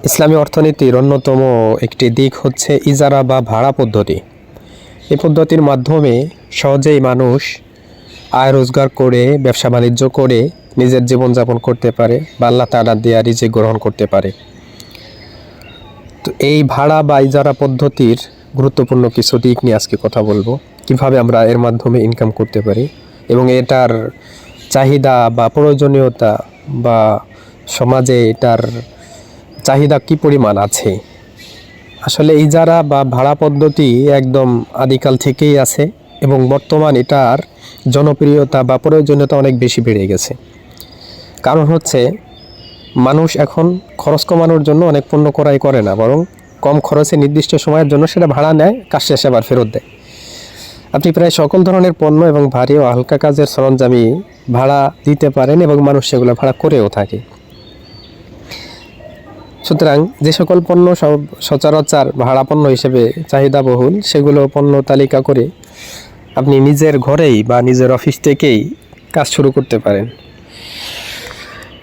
ইসলামী অর্থনীতির অন্যতম একটি দিক হচ্ছে ইজারা বা ভাড়া পদ্ধতি। এই পদ্ধতির মাধ্যমে সহজেই মানুষ আয় রোজগার করে, ব্যবসা বাণিজ্য করে, নিজের জীবনযাপন করতে পারে বা আল্লাহ তালা দেয়া রিজিক গ্রহণ করতে পারে। তো এই ভাড়া বা ইজারা পদ্ধতির গুরুত্বপূর্ণ কিছু দিক নিয়ে আজকে কথা বলব। কীভাবে আমরা এর মাধ্যমে ইনকাম করতে পারি এবং এটার চাহিদা বা প্রয়োজনীয়তা বা সমাজে এটার চাহিদা কি পরিমাণ আছে? আসলে ইজারা বা ভাড়া পদ্ধতি একদম আদিকাল থেকেই আছে এবং বর্তমান এটার জনপ্রিয়তা বা প্রয়োজনীয়তা অনেক বেশি বেড়ে গেছে। কারণ হচ্ছে, মানুষ এখন খরচ কমানোর জন্য অনেক পণ্য ক্রয় করে না, বরং কম খরচে নির্দিষ্ট সময়ের জন্য সেটা ভাড়া নেয়, কাজ শেষে আবার ফেরত দেয়। আপনি প্রায় সকল ধরনের পণ্য এবং ভারী ও হালকা কাজের সরঞ্জামই ভাড়া দিতে পারেন এবং মানুষ সেগুলো ভাড়া করেও থাকে। সুতরাং যে সকল পণ্য সচরাচর ভাড়া পণ্য হিসেবে চাহিদাবহুল, সেগুলো পণ্য তালিকা করে আপনি নিজের ঘরেই বা নিজের অফিস থেকেই কাজ শুরু করতে পারেন।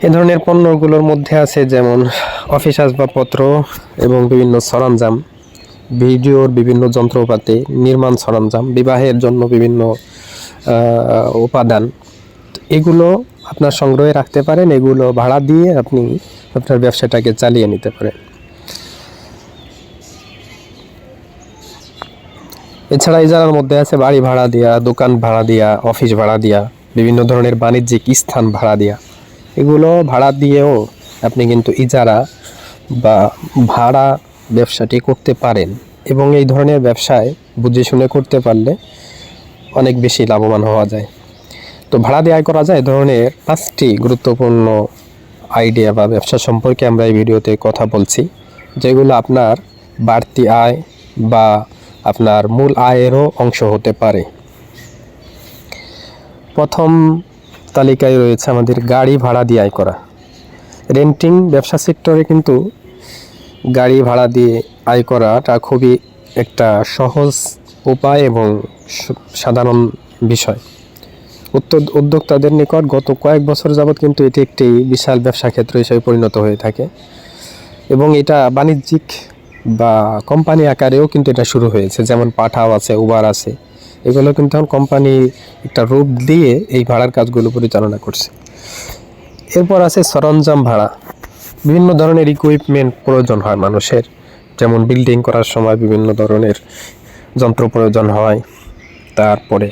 এ ধরনের পণ্যগুলোর মধ্যে আছে যেমন অফিস আসবাবপত্র এবং বিভিন্ন সরঞ্জাম, ভিডিওর বিভিন্ন যন্ত্রপাতি, নির্মাণ সরঞ্জাম, বিবাহের জন্য বিভিন্ন উপাদান। এগুলো আপনার সংগ্রহে রাখতে পারেন, এগুলো ভাড়া দিয়ে আপনি আপনার ব্যবসাটাকে চালিয়ে নিতে পারেন। এছাড়া ইজারার মধ্যে আছে বাড়ি ভাড়া দেওয়া দোকান ভাড়া দেওয়া অফিস ভাড়া দেওয়া বিভিন্ন ধরনের বাণিজ্যিক স্থান ভাড়া দেওয়া এগুলো ভাড়া দিয়েও আপনি কিন্তু ইজারা বা ভাড়া ব্যবসাটি করতে পারেন এবং এই ধরনের ব্যবসায় বুঝে শুনে করতে পারলে অনেক বেশি লাভবান হওয়া যায়। তো ভাড়া দিয়ে আয় করা যায় ধরনের পাঁচটি গুরুত্বপূর্ণ আইডিয়া বা ব্যবসা সম্পর্কে আমরা এই ভিডিওতে কথা বলছি, যেগুলো আপনার বাড়তি আয় বা আপনার মূল আয়েরও অংশ হতে পারে। প্রথম তালিকায় রয়েছে আমাদের গাড়ি ভাড়া দিয়ে আয় করা। রেন্টিং ব্যবসা সেক্টরে কিন্তু গাড়ি ভাড়া দিয়ে আয় করাটা খুবই একটা সহজ উপায় এবং সাধারণ বিষয়। উদ্যোক্তাদের নিকট গত কয়েক বছর যাবৎ কিন্তু এটি একটি বিশাল ব্যবসা ক্ষেত্র হিসেবে পরিণত হয়ে থাকে এবং এটা বাণিজ্যিক বা কোম্পানি আকারেও কিন্তু এটা শুরু হয়েছে। যেমন পাঠাও আছে, উবার আছে, এগুলো কিন্তু এখন কোম্পানি একটা রূপ দিয়ে এই ভাড়ার কাজগুলো পরিচালনা করছে। এরপর আছে সরঞ্জাম ভাড়া। বিভিন্ন ধরনের ইকুইপমেন্ট প্রয়োজন হয় মানুষের। যেমন বিল্ডিং করার সময় বিভিন্ন ধরনের যন্ত্র প্রয়োজন হয়। তারপরে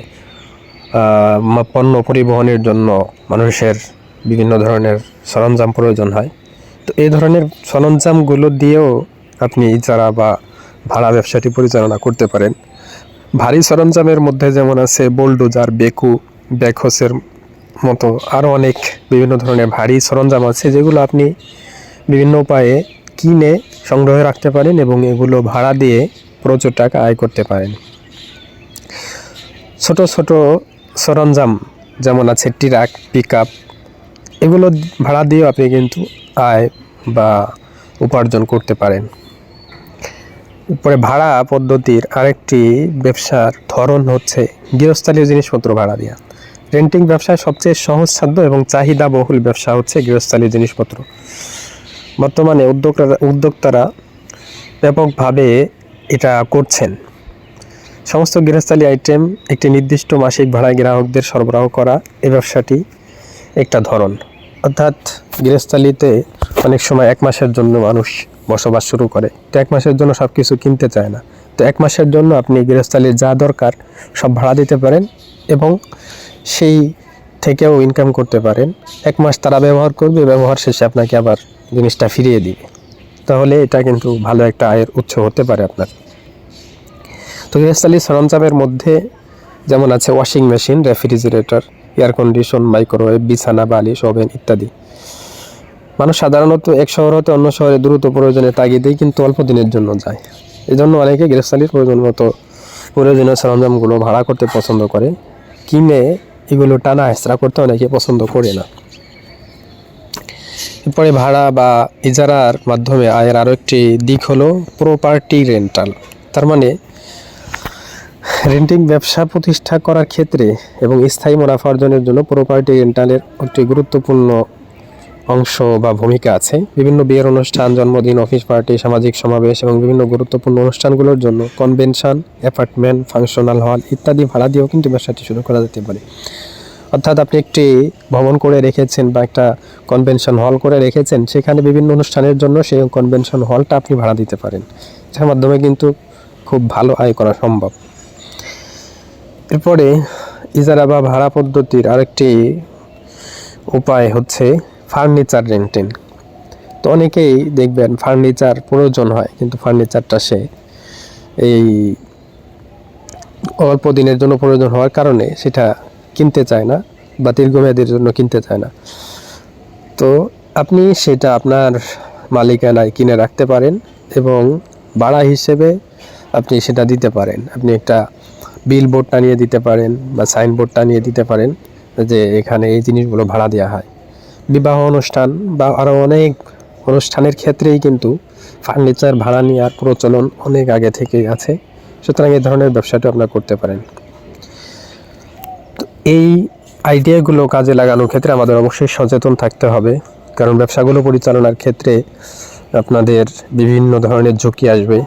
পণ্য পরিবহনের জন্য মানুষের বিভিন্ন ধরনের সরঞ্জাম প্রয়োজন হয়। তো এই ধরনের সরঞ্জামগুলো দিয়েও আপনি ইজারা বা ভাড়া ব্যবসাটি পরিচালনা করতে পারেন। ভারী সরঞ্জামের মধ্যে যেমন আছে বোলডোজার, বেকু ব্যাকহোসের মতো আরও অনেক বিভিন্ন ধরনের ভারী সরঞ্জাম আছে, যেগুলো আপনি বিভিন্ন উপায়ে কিনে সংগ্রহে রাখতে পারেন এবং এগুলো ভাড়া দিয়ে প্রচুর টাকা আয় করতে পারেন। ছোট ছোট সরঞ্জাম যেমন আছে ট্রাক পিক আপ এগুলো ভাড়া দিয়েও আপনি কিন্তু আয় বা উপার্জন করতে পারেন। উপরে ভাড়া পদ্ধতির আরেকটি ব্যবসার ধরন হচ্ছে গৃহস্থালীয় জিনিসপত্র ভাড়া দেওয়া রেন্টিং ব্যবসায় সবচেয়ে সহজসাধ্য এবং চাহিদা বহুল ব্যবসা হচ্ছে গৃহস্থালীয় জিনিসপত্র। বর্তমানে উদ্যোক্তারা উদ্যোক্তারা ব্যাপকভাবে এটা করছেন। সমস্ত গৃহস্থালী আইটেম একটি নির্দিষ্ট মাসিক ভাড়ায় গ্রাহকদের সরবরাহ করা এ ব্যবসাটি একটা ধরন। অর্থাৎ গৃহস্থালীতে অনেক সময় এক মাসের জন্য মানুষ বসবাস শুরু করে। তো এক মাসের জন্য সব কিছু কিনতে চায় না। তো এক মাসের জন্য আপনি গৃহস্থালীর যা দরকার সব ভাড়া দিতে পারেন এবং সেই থেকেও ইনকাম করতে পারেন। এক মাস তারা ব্যবহার করবে, ব্যবহার শেষে আপনাকে আবার জিনিসটা ফিরিয়ে দিবে। তাহলে এটা কিন্তু ভালো একটা আয়ের উৎস হতে পারে আপনার। তো গৃহস্থালী সরঞ্জামের মধ্যে যেমন আছে washing machine refrigerator air condition microwave বিছানা, বালিশ ওভেন ইত্যাদি। মানুষ সাধারণত এক শহর হতে অন্য শহরে দ্রুত প্রয়োজনের তাগিদেই কিন্তু অল্প দিনের জন্য যায়। এই জন্য অনেকে গৃহস্থালীর প্রয়োজন মতো প্রয়োজনীয় সরঞ্জামগুলো ভাড়া করতে পছন্দ করে। কিনে এগুলো টানা হেঁচড়া করতে অনেকে পছন্দ করে না। এরপরে ভাড়া বা ইজারার মাধ্যমে আয়ের আরও একটি দিক হলো প্রপার্টি রেন্টাল তার মানে রেন্টিং ব্যবসা প্রতিষ্ঠা করার ক্ষেত্রে এবং স্থায়ী মুনাফা অর্জনের জন্য প্রপার্টি রেন্টালের একটি গুরুত্বপূর্ণ অংশ বা ভূমিকা আছে। বিভিন্ন বিয়ের অনুষ্ঠান, জন্মদিন, অফিস পার্টি, সামাজিক সমাবেশ এবং বিভিন্ন গুরুত্বপূর্ণ অনুষ্ঠানগুলোর জন্য কনভেনশন, অ্যাপার্টমেন্ট, ফাংশনাল হল ইত্যাদি ভাড়া দিয়েও কিন্তু ব্যবসাটি শুরু করা যেতে পারে। অর্থাৎ আপনি একটি ভ্রমণ করে রেখেছেন বা একটা কনভেনশন হল করে রেখেছেন, সেখানে বিভিন্ন অনুষ্ঠানের জন্য সেই কনভেনশন হলটা আপনি ভাড়া দিতে পারেন, যার মাধ্যমে কিন্তু খুব ভালো আয় করা সম্ভব। এরপরে ইজারা বা ভাড়া পদ্ধতির আরেকটি উপায় হচ্ছে ফার্নিচার রেন্টিং তো অনেকেই দেখবেন ফার্নিচার প্রয়োজন হয়, কিন্তু ফার্নিচারটা সে এই অল্প দিনের জন্য প্রয়োজন হওয়ার কারণে সেটা কিনতে চায় না বা দীর্ঘমেয়াদের জন্য কিনতে চায় না। তো আপনি সেটা আপনার মালিকানায় কিনে রাখতে পারেন এবং ভাড়া হিসেবে আপনি সেটা দিতে পারেন। আপনি একটা বিল বোর্ড টানিয়ে দিতে পারেন বা সাইনবোর্ড টানিয়ে দিতে পারেন যে এখানে এই জিনিসগুলো ভাড়া দেওয়া হয়। বিবাহ অনুষ্ঠান বা আরও অনেক অনুষ্ঠানের ক্ষেত্রেই কিন্তু ফার্নিচার ভাড়া নেওয়ার প্রচলন অনেক আগে থেকেই আছে। সুতরাং এই ধরনের ব্যবসাটা আপনারা করতে পারেন। এই আইডিয়াগুলো কাজে লাগানোর ক্ষেত্রে আমাদের অবশ্যই সচেতন থাকতে হবে। কারণ ব্যবসাগুলো পরিচালনার ক্ষেত্রে আপনাদের বিভিন্ন ধরনের ঝুঁকি আসবে।